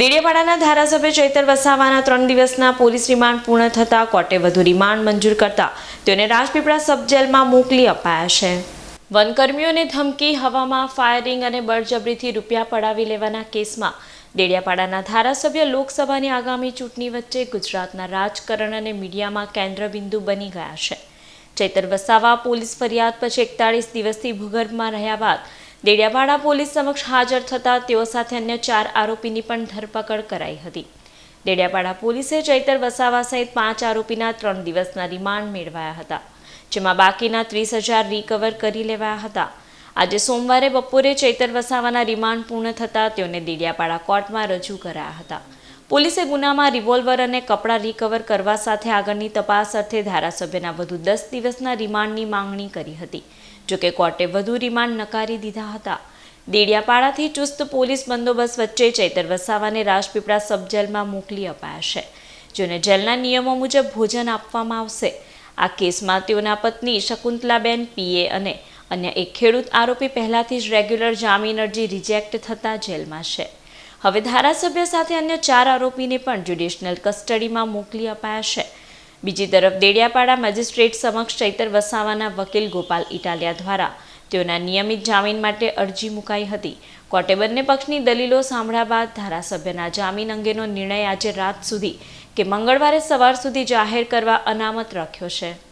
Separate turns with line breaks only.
દેડિયાપાડાના ધારાસભ્ય ચૈતર વસાવાના ત્રણ દિવસના પોલીસ રિમાન્ડ પૂર્ણ થતાં કોર્ટે વધુ રિમાન્ડ મંજૂર કરતા તેઓને રાજપીપળા સબ જેલમાં મોકલી અપાયા છે. વનકર્મીઓને ધમકી, હવામાં ફાયરિંગ અને બળજબરીથી રૂપિયા પડાવી લેવાના કેસમાં દેડિયાપાડાના ધારાસભ્ય લોકસભાની આગામી ચૂંટણી વચ્ચે ગુજરાતના રાજકારણ અને મીડિયામાં કેન્દ્રબિંદુ બની ગયા છે. ચૈતર વસાવા પોલીસ ફરિયાદ પછી એકતાળીસ દિવસથી ભૂગર્ભમાં રહ્યા બાદ દેડિયાપાડા પોલીસ સમક્ષ હાજર થતાં તેઓ સાથે અન્ય ચાર આરોપીની પણ ધરપકડ કરાઈ હતી. દેડિયાપાડા પોલીસે ચૈતર વસાવા સહિત પાંચ આરોપીના ત્રણ દિવસના રિમાન્ડ મેળવાયા હતા, જેમાં બાકીના ત્રીસ હજાર રિકવર કરી લેવાયા હતા. આજે સોમવારે બપોરે ચૈતર વસાવાના રિમાન્ડ પૂર્ણ થતાં તેઓને દેડિયાપાડા કોર્ટમાં રજૂ કરાયા હતા. પોલીસે ગુનામાં રિવોલ્વર અને કપડાં રિકવર કરવા સાથે આગળની તપાસ અર્થે ધારાસભ્યના વધુ દસ દિવસના રિમાન્ડની માંગણી કરી હતી. જોકે કોર્ટે વધુ રિમાન્ડ નકારી દીધા હતા. દેડિયાપાડાથી ચુસ્ત પોલીસ બંદોબસ્ત વચ્ચે ચૈતર વસાવાને રાજપીપળા સબ જેલમાં મોકલી અપાયા છે જેને જેલના નિયમો મુજબ ભોજન આપવામાં આવશે. આ કેસમાં તેઓના પત્ની શકુંતલાબેન પીએ અને અન્ય એક ખેડૂત આરોપી પહેલાથી જ રેગ્યુલર જામીન અરજી રિજેક્ટ થતા જેલમાં છે. હવે ધારાસભ્ય સાથે અન્ય ચાર આરોપીને પણ જ્યુડિશનલ કસ્ટડીમાં મોકલી અપાયા છે. બીજી તરફ દેડિયાપાડા મેજિસ્ટ્રેટ સમક્ષ ચૈતર વસાવાના વકીલ ગોપાલ ઇટાલિયા દ્વારા તેઓના નિયમિત જામીન માટે અરજી મુકાઈ હતી. કોર્ટે બંને પક્ષની દલીલો સાંભળ્યા બાદ ધારાસભ્યના જામીન અંગેનો નિર્ણય આજે રાત સુધી કે મંગળવારે સવાર સુધી જાહેર કરવા અનામત રાખ્યો છે.